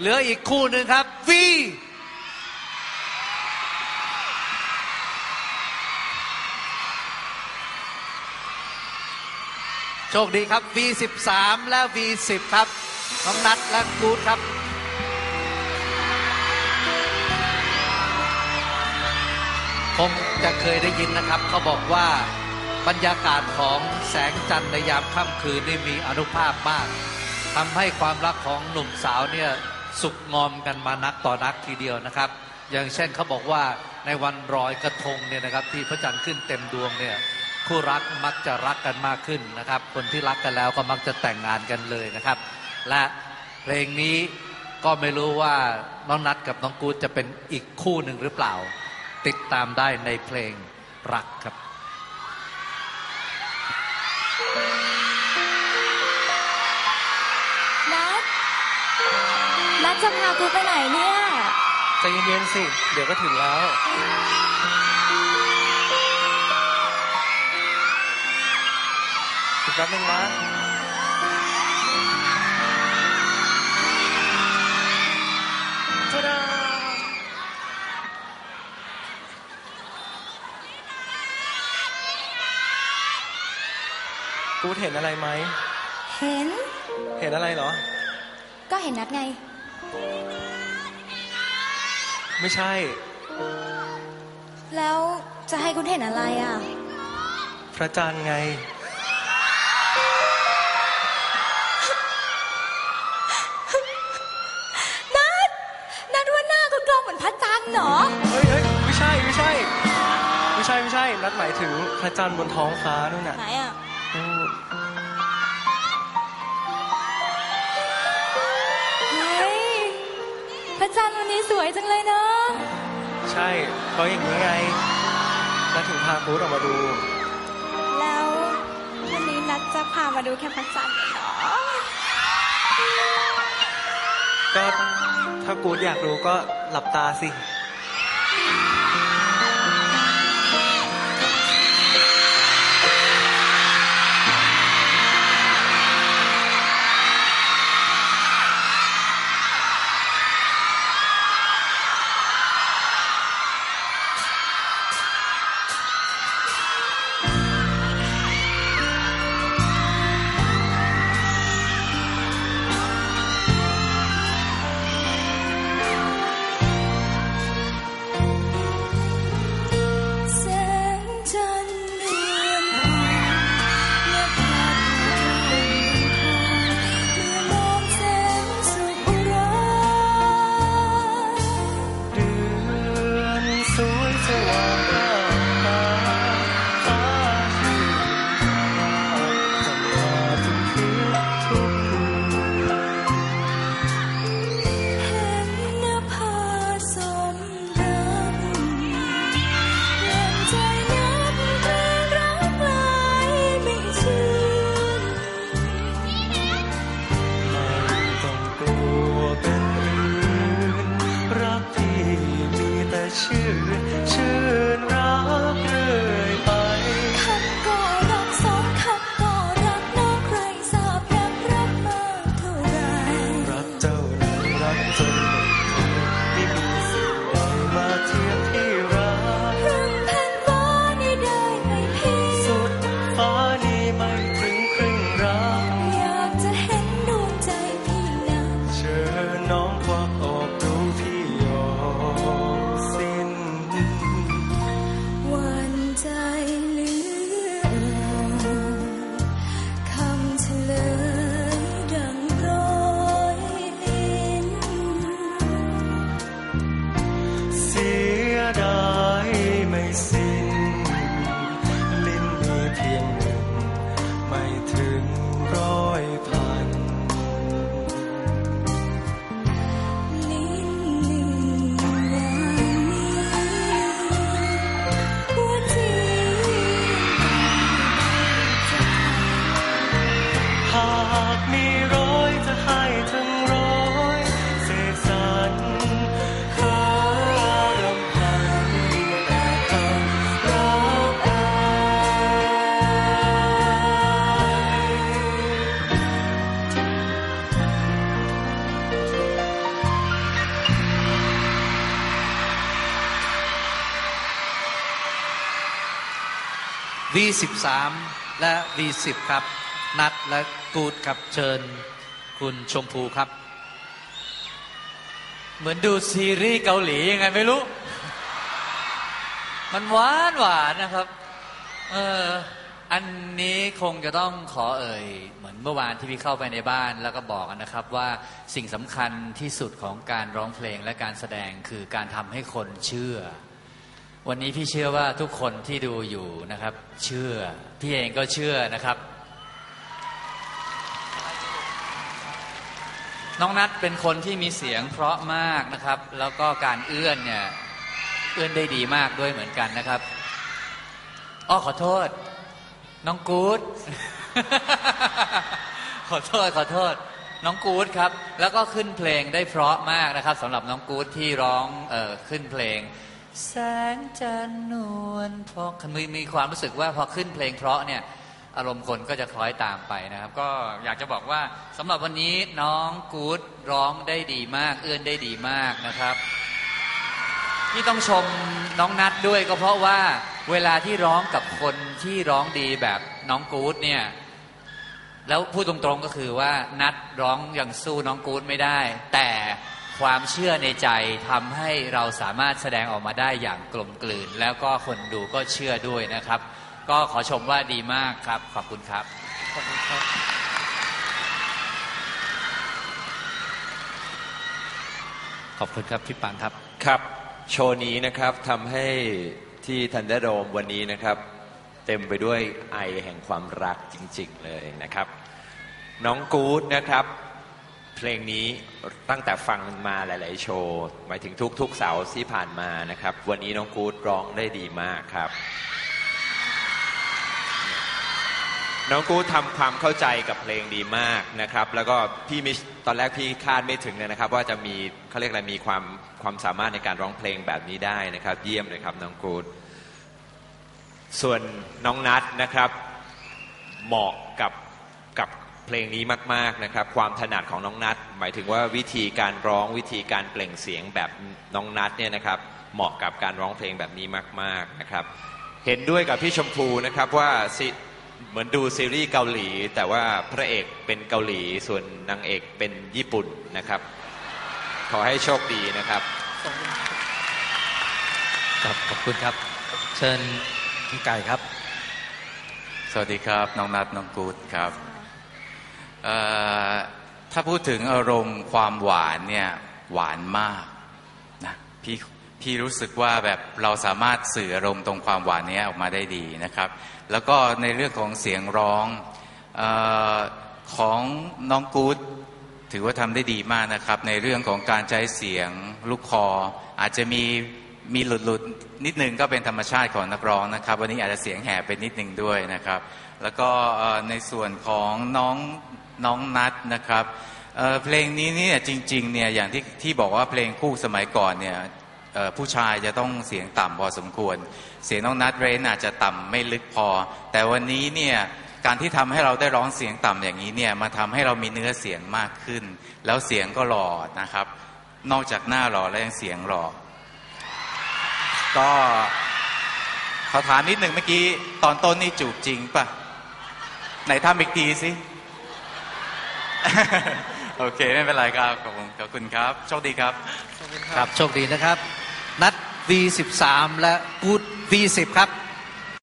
เหลืออีกคู่หนึ่งครับวีโชคดีครับ V13 และ V10 ครับน้องนัทและกูดครับ คงจะเคยได้ยินนะครับ เขาบอกว่าบรรยากาศของแสงจันทร์ในยามค่ำคืนนี่มีอนุภาพมากทำให้ความรักของหนุ่มสาวเนี่ย สุกงอมกันมานักต่อนักทีเดียวนะครับ อย่างเช่นเขาบอกว่าในวันรอยกระทงเนี่ยนะครับที่พระจันทร์ขึ้นเต็มดวงเนี่ยคู่รักมักจะรักกันมากขึ้นนะครับ คนที่รักกันแล้วก็มักจะแต่งงานกันเลยนะครับ และเพลงนี้ก็ไม่รู้ว่าน้องนัดกับน้องกูจะเป็นอีกคู่หนึ่งหรือเปล่า ติดตามได้ในเพลงรักครับ ดจะพากูไปไหนเนี่ยใจเย็นๆสิ เดี๋ยวก็ถึงแล้ว อีกแป๊บนึงนะทะดากูเห็นอะไรไหม เห็น เห็นอะไรเหรอ ก็เห็นนัดไง ไม่ใช่ แล้วจะให้คุณเห็นอะไรอะ พระจันทร์ไง นัดนัดว่าหน้าคุณกลองเหมือนพระจันทร์เหรอ เฮ้ยเฮ้ยไม่ใช่ ไม่ใช่ ไม่ใช่ ไม่ใช่ นัดหมายถึงพระจันทร์บนท้องฟ้านู่นน่ะ ไหนอะ นทร์วันนี้สวยจังเลยเนาะใช่เพราะอย่างนี้ไงนัดถึงพากูดออกมาดู แล้ววันนี้นัดจะพามาดูแค่พระจันทร์เหรอก็ถ้ากูดอยากรู้ก็หลับตาสิ see. V13 และ V10 ครับ นัดและกูดครับเชิญคุณชมพูครับ เหมือนดูซีรีส์เกาหลียังไงไม่รู้ มันหวานหวานนะครับ เอออันนี้คงจะต้องขอเอ่ย เหมือนเมื่อวานที่พี่เข้าไปในบ้านแล้วก็บอกนะครับว่าสิ่งสำคัญที่สุดของการร้องเพลงและการแสดงคือการทำให้คนเชื่อ วันนี้พี่เชื่อว่าทุกคนที่ดูอยู่นะครับ เชื่อ พี่เองก็เชื่อนะครับ น้องนัทเป็นคนที่มีเสียงเพราะมากนะครับ แล้วก็การเอื้อนเนี่ยเอื้อนได้ดีมากด้วยเหมือนกันนะครับอ้อขอโทษ น้องกู๊ดขอโทษขอโทษ น้องกู๊ดครับ แล้วก็ขึ้นเพลงได้เพราะมากนะครับสำหรับน้องกู๊ดที่ร้องออขึ้นเพลง แสงจันนวลพอมีมีความรู้สึกว่าพอขึ้นเพลงเพราะเนี่ยอารมณ์คนก็จะคล้อยตามไปนะครับ ก็อยากจะบอกว่าสำหรับวันนี้น้องกู๊ดร้องได้ดีมาก เอื้อนได้ดีมากนะครับที่ต้องชมน้องนัดด้วยก็เพราะว่าเวลาที่ร้องกับคนที่ร้องดีแบบน้องกู๊ดเนี่ยแล้วพูดตรงๆก็คือว่านัดร้องอย่างสู้น้องกู๊ดไม่ได้ แต่ ความเชื่อในใจทำให้เราสามารถแสดงออกมาได้อย่างกลมกลืน แล้วก็คนดูก็เชื่อด้วยนะครับ ก็ขอชมว่าดีมากครับ ขอบคุณครับขอบคุณครับขอบคุณครับพี่ปังครับครับ โชว์นี้นะครับทำให้ที่ทันเดอร์โดมวันนี้นะครับ เต็มไปด้วยไอแห่งความรักจริง ๆ เลยนะครับ น้องกู๊ดนะครับ ลงนี้ตั้งแต่ฟังมาหลาย ๆ โชว์หมายถึงทุก ๆ เสาร์ที่ผ่านมานะครับ วันนี้น้องกู๊ดร้องได้ดีมากครับ น้องกู๊ดทำความเข้าใจกับเพลงดีมากนะครับ แล้วก็พี่มิชตอนแรกพี่คาดไม่ถึงเลยนะครับ ว่าจะมีเขาเรียกอะไรมีความความสามารถในการร้องเพลงแบบนี้ได้นะครับ เยี่ยมเลยครับน้องกู๊ดส่วนน้องนัทนะครับ เหมาะกับกับ เพลงนี้มากๆนะครับความถนัดของน้องนัทหมายถึงว่าวิธีการร้องวิธีการเปล่งเสียงแบบน้องนัทเนี่ยนะครับเหมาะกับการร้องเพลงแบบนี้มากๆนะครับเห็นด้วยกับพี่ชมพูนะครับว่าซิเหมือนดูซีรีส์เกาหลี แต่ว่าพระเอกเป็นเกาหลีส่วนนางเอกเป็นญี่ปุ่นนะครับ ขอให้โชคดีนะครับครับขอบคุณครับ เชิญคุณไก่ครับ สวัสดีครับ น้องนัทน้องกูดครับเอ่อ ถ้าพูดถึงอารมณ์ความหวานเนี่ยหวานมากนะพี่พี่รู้สึกว่าแบบเราสามารถสื่ออารมณ์ตรงความหวานนี้ออกมาได้ดีนะครับ แล้วก็ในเรื่องของเสียงร้องออของน้องกู๊ดถือว่าทำได้ดีมากนะครับ ในเรื่องของการใช้เสียงลูกคอ อาจจะมีมีหลุดหลุดนิดนึงก็เป็นธรรมชาติของนักร้องนะครับ วันนี้อาจจะเสียงแหบไปนิดนึงด้วยนะครับ แล้วก็ในส่วนของน้อง น้องนัทนะครับเเพลงนี้เนี่ยจริงๆเนี่ยอย่างที่ที่บอกว่าเพลงคู่สมัยก่อนเนี่ยผู้ชายจะต้องเสียงต่ำพอสมควร เสียงน้องนัทเรนอาจจะต่ำไม่ลึกพอ แต่วันนี้เนี่ยการที่ทำให้เราได้ร้องเสียงต่ำอย่างนี้เนี่ยมาทำให้เรามีเนื้อเสียงมากขึ้น แล้วเสียงก็หล่อนะครับ นอกจากหน้าหล่อแล้วยังเสียงหล่อก็ขอถามนิดหนึ่งเมื่อกี้ตอนต้นนี่จูบจริงปะไหนทำอีกทีสิ โอเค ไม่เป็นไรครับ ขอบคุณขอบคุณครับ โชคดีครับ ครับ โชคดีนะครับ นัด V13 และกูด V10 ครับ